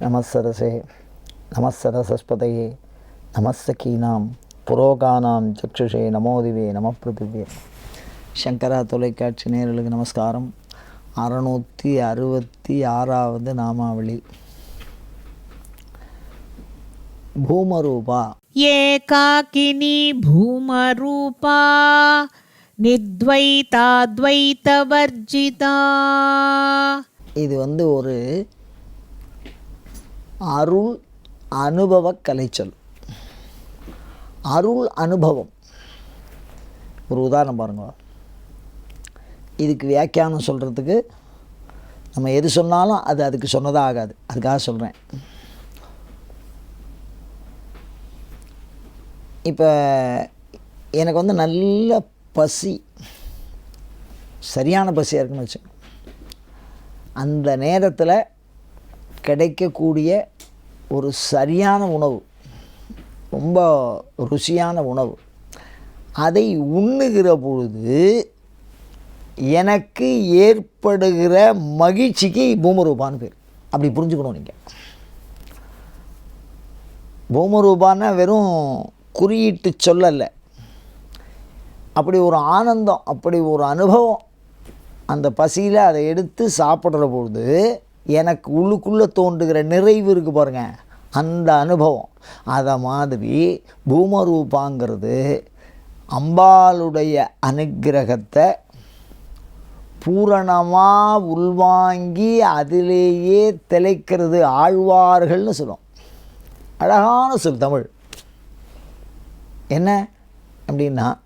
நமசரசே நமசரசஸ்பதையே நமஸ்தகீனாம் புரோகானாம் சக்ஷுஷே நமோதிவே நமப்பிருத்திவே சங்கரா தொலைக்காட்சி நேர்களுக்கு நமஸ்காரம். அறநூற்றி அறுபத்தி ஆறாவது நாமாவளி. பூமரூபா. భూమరూపా பூமரூபா భూమరూపా நித்வைதாத்வைதவர்ஜிதா இது வந்து ஒரு அருள் அனுபவ கலைச்சல். அருள் அனுபவம். ஒரு உதாரணம் பாருங்க. இதுக்கு வியாக்கியானம் சொல்கிறதுக்கு நம்ம எது சொன்னாலும் அது அதுக்கு சொன்னதாக ஆகாது. அதுக்காக சொல்கிறேன் இப்போ எனக்கு வந்து நல்ல பசி சரியான பசியாக இருக்குன்னு வச்சுக்கோங்க. அந்த நேரத்தில் கிடைக்கக்கூடிய ஒரு சரியான உணவு ரொம்ப ருசியான உணவு அதை உண்ணுகிற பொழுது எனக்கு ஏற்படுகிற மகிழ்ச்சிக்கு பூமரூபான்னு பேர். அப்படி புரிஞ்சுக்கணும் நீங்கள் பூமரூபான்னா வெறும் குறியீட்டு சொல்லலை அப்படி ஒரு ஆனந்தம் அப்படி ஒரு அனுபவம் அந்த பசியில் அதை எடுத்து சாப்பிட்ற பொழுது எனக்கு உள்ளுக்குள்ளே தோன்றுகிற நிறைவு இருக்குது பாருங்க. அந்த அனுபவம். அதை மாதிரி பூமரூபாங்கிறது அம்பாளுடைய அனுக்கிரகத்தை பூரணமாக உள்வாங்கி அதிலேயே திளைக்கிறது ஆழ்வார்கள்னு சொல்லுவோம். அழகான சொல் தமிழ். என்ன அப்படின்னா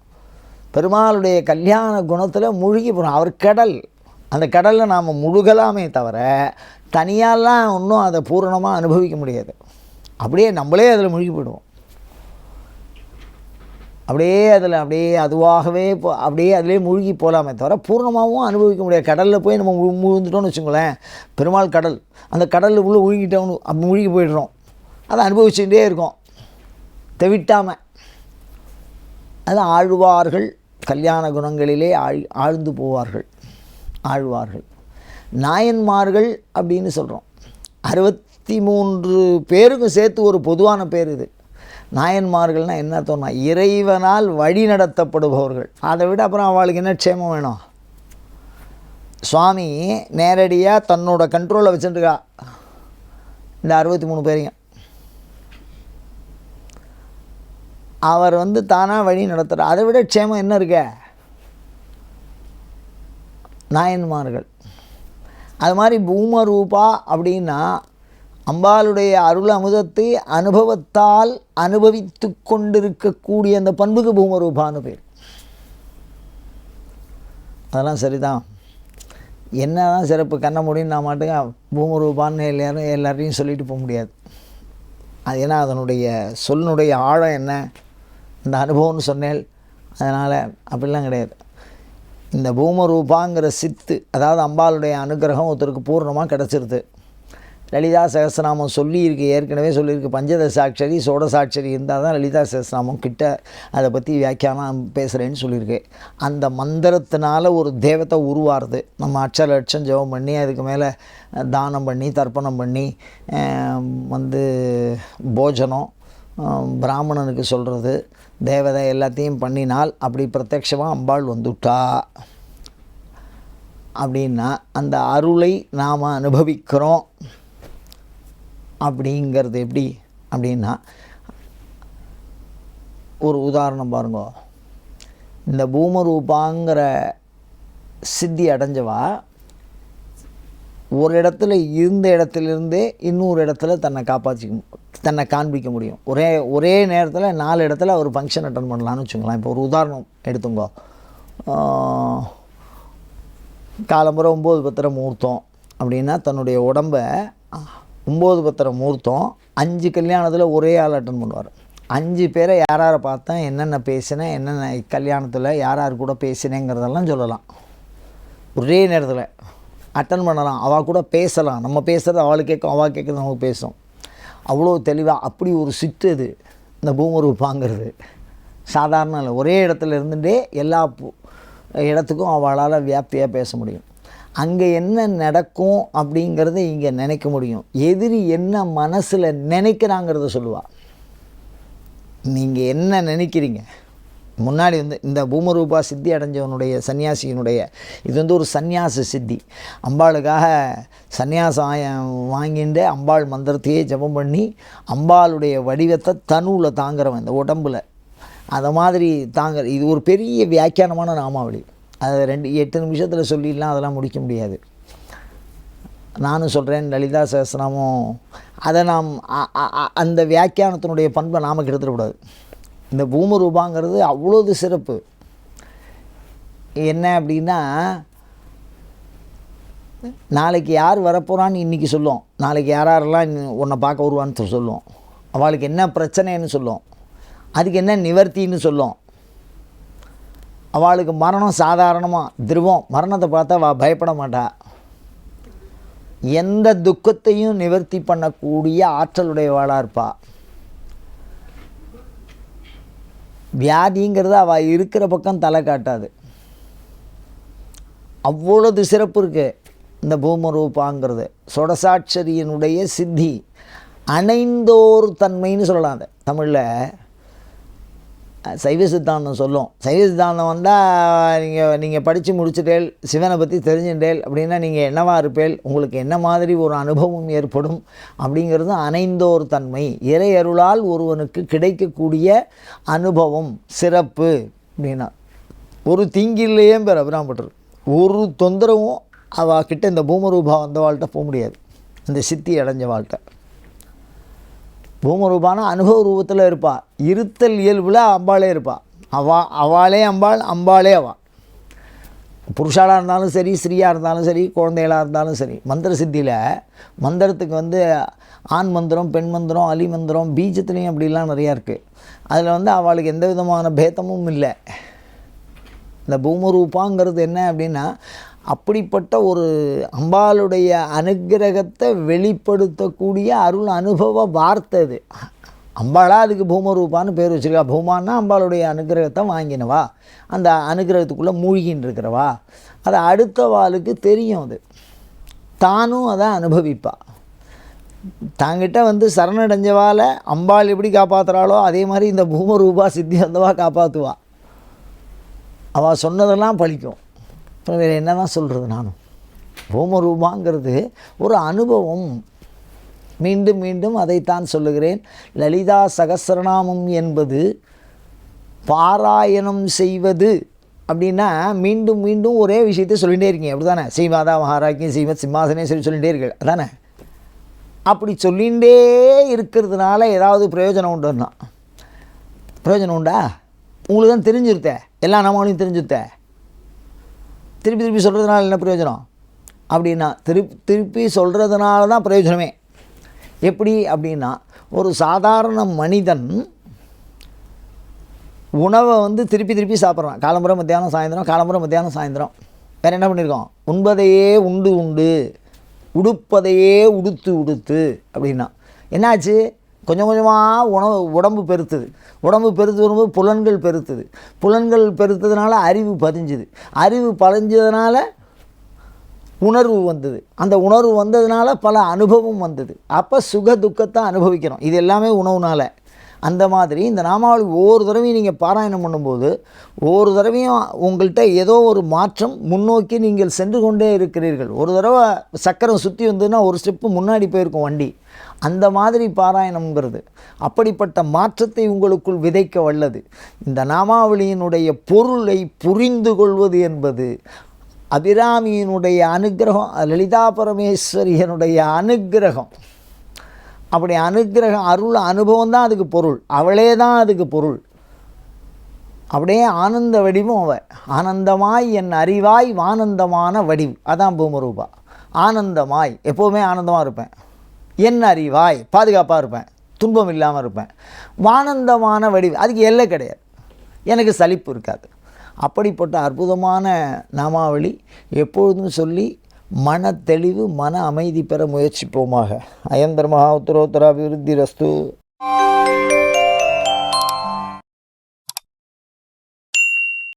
பெருமாளுடைய கல்யாண குணத்தில் முழுகி போகிறோம் அவர் கடல். அந்த கடலில் நாம் முழுகலாமே தவிர தனியாலாம் ஒன்றும் அதை பூரணமாக அனுபவிக்க முடியாது. அப்படியே நம்மளே அதில் முழுகி போயிடுவோம். அப்படியே அதில் அப்படியே அதுவாகவே போ அப்படியே அதிலே மூழ்கி போகலாமே தவிர பூர்ணமாகவும் அனுபவிக்க முடியாது. கடலில் போய் நம்ம மு- முழுந்துட்டோம்னு வச்சுக்கோங்களேன் பெருமாள் கடல் அந்த கடலில் உள்ளே மூழ்கிட்டோம்னு அப்படி மூழ்கி போயிடுறோம். அதை அனுபவிச்சுட்டே இருக்கோம். தெவிட்டாமல் அது ஆழ்வார்கள் கல்யாண குணங்களிலே ஆழ் ஆழ்ந்து போவார்கள். ஆழ்வார்கள். நாயன்மார்கள் அப்படின்னு சொல்கிறோம் அறுபத்தி மூன்று பேருக்கும் சேர்த்து ஒரு பொதுவான பேர் இது. நாயன்மார்கள்னால் என்ன தோணும் இறைவனால் வழி நடத்தப்படுபவர்கள். அதை விட அப்புறம் அவளுக்கு என்ன க்ஷேமம் வேணும்? சுவாமி நேரடியாக தன்னோட கண்ட்ரோலில் வச்சுட்டுருக்கா இந்த அறுபத்தி மூணு பேரையும். அவர் வந்து தானாக வழி நடத்துகிறார் அதை விட க்ஷேமம் என்ன இருக்க? நாயன்மார்கள். அது மாதிரி பூமரூபா அப்படின்னா அம்பாளுடைய அருள் அமுதத்தை அனுபவத்தால் அனுபவித்து கொண்டிருக்கக்கூடிய அந்த பண்புக்கு பூமரூபான்னு பேர். அதெல்லாம் சரிதான். என்னதான் சிறப்பு கண்ண முடியும் நான் மாட்டுங்க பூமரூபான்னு எல்லாரும் எல்லாரையும் சொல்லிட்டு போக முடியாது. அது ஏன்னா அதனுடைய சொல்லினுடைய ஆழம் என்ன? இந்த அனுபவம்னு சொன்னேன். அதனால் அப்படிலாம் கிடையாது. இந்த பூமரூபாங்கிற சித்து அதாவது அம்பாளுடைய அனுகிரகம் ஒருத்தருக்கு பூர்ணமாக கிடச்சிருது. லலிதா சகஸ்ரநாமம் சொல்லியிருக்கு ஏற்கனவே சொல்லியிருக்கு. பஞ்சதசாட்சரி சோடசாட்சரி இருந்தால் தான் லலிதா சகஸ்ரநாமம் கிட்ட அதை பற்றி வியாக்கியானம் பேசுகிறேன்னு சொல்லியிருக்கு. அந்த மந்திரத்தினால ஒரு தேவத்தை உருவாருது. நம்ம அட்சர லட்சம் ஜெபம் பண்ணி அதுக்கு மேலே தானம் பண்ணி தர்ப்பணம் பண்ணி வந்து போஜனம் பிராமணனுக்கு சொல்கிறது தேவதை எல்லாத்தையும் பண்ணினால் அப்படி பிரத்யட்சமாக அம்பாள் வந்துட்டா. அப்படின்னா அந்த அருளை நாம் அனுபவிக்கிறோம். அப்படிங்கிறது எப்படி? அப்படின்னா ஒரு உதாரணம் பாருங்க. இந்த பூமரூபாங்கிற சித்தி அடைஞ்சவா? ஒரு இடத்துல இருந்த இடத்துலேருந்தே இன்னொரு இடத்துல தன்னை காப்பாற்றிக்க தன்னை காண்பிக்க முடியும். ஒரே ஒரே நேரத்தில் நாலு இடத்துல ஒரு ஃபங்க்ஷன் அட்டன் பண்ணலான்னு வச்சுக்கலாம் இப்போ ஒரு உதாரணம் எடுத்துங்கோ. ஆஹ், ஒம்பது பத்திர முகூர்த்தம் அப்படின்னா தன்னுடைய உடம்பை ஒம்பது பத்திர முகூர்த்தம் அஞ்சு கல்யாணத்தில் ஒரே ஆள் அட்டன் பண்ணுவார். அஞ்சு பேரை யார் யாரை பார்த்தேன் என்னென்ன பேசினேன் என்னென்ன கல்யாணத்தில் யார் யார் கூட பேசினேங்கிறதெல்லாம் சொல்லலாம். ஒரே நேரத்தில். அட்டன் பண்ணலாம். அவள் கூட பேசலாம். நம்ம பேசுகிறது அவளுக்கு கேட்கும் அவள் கேட்குறது நமக்கு பேசும் அவ்வளோ தெளிவாக அப்படி ஒரு சிட்டு அது இந்த பூமரூபாங்கிறது சாதாரண இல்லை. ஒரே இடத்துல இருந்துட்டே எல்லா இடத்துக்கும் அவளால் வியாப்தியாக பேச முடியும். அங்கே என்ன நடக்கும் அப்படிங்கிறத இங்கே நினைக்க முடியும். எதிரி என்ன மனசில் நினைக்கிறாங்கிறத சொல்லுவாள் நீங்கள் என்ன நினைக்கிறீங்க? முன்னாடி வந்து இந்த பூமரூபா சித்தி அடைஞ்சவனுடைய சன்னியாசியினுடைய இது வந்து ஒரு சந்நியாச சித்தி. அம்பாளுக்காக சந்நியாசம் வாங்கிட்டு அம்பாள் மந்திரத்தையே ஜெபம் பண்ணி அம்பாளுடைய வடிவத்தை தனுவில் தாங்குறவன் இந்த உடம்பில். அதை மாதிரி தாங்குற இது ஒரு பெரிய வியாக்கியானமான நாமாவளி. அதை ரெண்டு எட்டு நிமிஷத்தில் சொல்லிடலாம் அதெல்லாம் முடிக்க முடியாது. நானும் சொல்கிறேன் லலிதா சஹஸ்ரநாமம் அதை நாம் அந்த வியாக்கியானத்தினுடைய பண்பை நாம் கெடுத்துடக்கூடாது இந்த பூமரூபாங்கிறது அவ்வளோது சிறப்பு. என்ன அப்படின்னா நாளைக்கு யார் வரப்போகிறான்னு இன்றைக்கி சொல்லுவோம். நாளைக்கு யாரெல்லாம் இன்னும் உன்னை பார்க்க வருவான்னு சொல்லுவோம். அவளுக்கு என்ன பிரச்சனைன்னு சொல்லுவோம். அதுக்கு என்ன நிவர்த்தின்னு சொல்லுவோம். அவளுக்கு மரணம் சாதாரணமாக திருவம். மரணத்தை பார்த்தா அவள் பயப்பட மாட்டா. எந்த துக்கத்தையும் நிவர்த்தி பண்ணக்கூடிய ஆற்றலுடையவாளாக இருப்பாள் வியாதிங்கிறது அவள் இருக்கிற பக்கம் தலை காட்டாது. அவ்வளவு சிறப்பு இருக்கு இந்த பூமரூபாங்கிறது. சொடசாட்சரியனுடைய சித்தி அணைந்தோர் தன்மைன்னு சொல்லலாம் அதை. தமிழில் சைவ சித்தாந்தம் சொல்லும். சைவ சித்தாந்தம் வந்தால் நீங்கள் நீங்கள் படித்து முடிச்சுட்டேல் சிவனை பற்றி தெரிஞ்சுட்டேல் அப்படின்னா நீங்கள் என்னவா இருப்பேல் உங்களுக்கு என்ன மாதிரி ஒரு அனுபவம் ஏற்படும் அப்படிங்கிறது அனைந்தோர் தன்மை. இறை அருளால் ஒருவனுக்கு கிடைக்கக்கூடிய அனுபவம் சிறப்பு அப்படின்னா. ஒரு தீங்கில்லையே பேர் அபிராமப்பட்டர் ஒரு தொந்தரவும் அவகிட்ட இந்த பூமரூபா வந்தவாள்கிட்ட போக முடியாது. அந்த சித்தி அடைஞ்ச வாழ்கிட்ட பூமரூபான அனுபவ ரூபத்தில் இருப்பாள் இருத்தல் இயல்பில் அம்பாளே இருப்பாள் அவா அவாளே அம்பாள் அம்பாளே அவா. புருஷாலாக இருந்தாலும் சரி ஸ்ரீயாக இருந்தாலும் சரி குழந்தைகளாக இருந்தாலும் சரி மந்திர சித்தியில் மந்திரத்துக்கு வந்து ஆண் மந்திரம் பெண் மந்திரம் அலி மந்திரம் பீஜத்துலேயும் அப்படிலாம் நிறையா இருக்குது அதில் வந்து அவளுக்கு எந்த விதமான பேதமும் இல்லை. இந்த பூமரூபாங்கிறது என்ன அப்படின்னா அப்படிப்பட்ட ஒரு அம்பாளுடைய அனுக்கிரகத்தை வெளிப்படுத்தக்கூடிய அருள் அனுபவ வார்த்தை அது. அம்பாளா அதுக்கு பூமரூபான்னு பேர் வச்சிருக்கா. பூமான்னா அம்பாளுடைய அனுக்கிரகத்தை வாங்கினவா. அந்த அனுக்கிரகத்துக்குள்ளே மூழ்கின்னு இருக்கிறவா. அது அடுத்த வாளுக்கு தெரியும் அது. தானும் அதை அனுபவிப்பா. தாங்கிட்ட வந்து சரணடைஞ்சவால் அம்பாள் எப்படி காப்பாற்றுறாளோ அதே மாதிரி இந்த பூமரூபா சித்தி வந்தவா காப்பாற்றுவா அவள் சொன்னதெல்லாம் பழிக்கும். அப்புறம் வேறு என்ன தான் சொல்கிறது நானும் பூமரூபாங்கிறது ஒரு அனுபவம். மீண்டும் மீண்டும் அதைத்தான் சொல்லுகிறேன். லலிதா சகஸ்ரநாமம் என்பது பாராயணம் செய்வது அப்படின்னா மீண்டும் மீண்டும் ஒரே விஷயத்தை சொல்லிகிட்டே இருக்கீங்க. அப்படி தானே ஸ்ரீமாதா மகாராக்கியம் ஸ்ரீமத் சொல்லி சொல்லிகிட்டே இருக்கு அதானே? அப்படி சொல்லிகிட்டே இருக்கிறதுனால ஏதாவது பிரயோஜனம் உண்டுன்னா. பிரயோஜனம் உண்டா? உங்களுக்கு தான் தெரிஞ்சிருத்த. எல்லா நாமளையும் தெரிஞ்சுருத்தேன் திருப்பி திருப்பி சொல்கிறதுனால என்ன பிரயோஜனம்? அப்படின்னா திருப்பி திருப்பி சொல்கிறதுனால தான் பிரயோஜனமே. எப்படி அப்படின்னா ஒரு சாதாரண மனிதன் உணவை வந்து திருப்பி திருப்பி சாப்பிட்றான். காலம்புரை மத்தியானம் சாயந்தரம் காலம்புரை மத்தியானம் சாயந்தரம். வேறு என்ன பண்ணியிருக்கோம் உண்பதையே உண்டு உண்டு உடுப்பதையே உடுத்து உடுத்து அப்படின்னா என்னாச்சு? கொஞ்சம் கொஞ்சமாக உணவு உடம்பு பெருத்துது. உடம்பு பெருத்து வரும்போது புலன்கள் பெருத்துது. புலன்கள் பெருத்ததுனால அறிவு பதிஞ்சுது. அறிவு பதிஞ்சதுனால உணர்வு வந்தது. அந்த உணர்வு வந்ததுனால பல அனுபவம் வந்தது. அப்போ சுக துக்கத்தை அனுபவிக்கிறோம். இது எல்லாமே உணவுனால. அந்த மாதிரி இந்த நாமாவளி ஒவ்வொரு தடவையும் நீங்கள் பாராயணம் பண்ணும்போது ஒவ்வொரு தடவையும் உங்கள்கிட்ட ஏதோ ஒரு மாற்றம் முன்னோக்கி நீங்கள் சென்று கொண்டே இருக்கிறீர்கள். ஒரு தடவை சக்கரம் சுற்றி வந்ததுன்னா ஒரு ஸ்டெப்பு முன்னாடி போயிருக்கும் வண்டி. அந்த மாதிரி பாராயணம்ங்கிறது அப்படிப்பட்ட மாற்றத்தை உங்களுக்குள் விதைக்க வல்லது. இந்த நாமாவளியினுடைய பொருளை புரிந்து கொள்வது என்பது அபிராமியினுடைய அனுக்கிரகம் லலிதா பரமேஸ்வரியனுடைய அனுக்கிரகம் அப்படி அனுகிரகம் அருள் அனுபவம் தான் அதுக்கு பொருள். அவளே தான் அதுக்கு பொருள். அப்படியே ஆனந்த வடிவும் அவ. ஆனந்தமாய் என் அறிவாய் வானந்தமான வடிவு அதான் பூமரூபா. ஆனந்தமாய். எப்போவுமே ஆனந்தமாக இருப்பேன். என் அறிவாய். பாதுகாப்பாக இருப்பேன். துன்பம் இல்லாமல் இருப்பேன். வானந்தமான வடிவு அதுக்கு எல்லை கிடையாது. எனக்கு சலிப்பு இருக்காது. அப்படிப்பட்ட அற்புதமான நாமாவளி எப்பொழுதும் சொல்லி மன தெளிவு மன அமைதி பெற முயற்சிப்போமாக. அயந்தர் மகா உத்தரோத்தராபிவிருத்தி ரஸ்து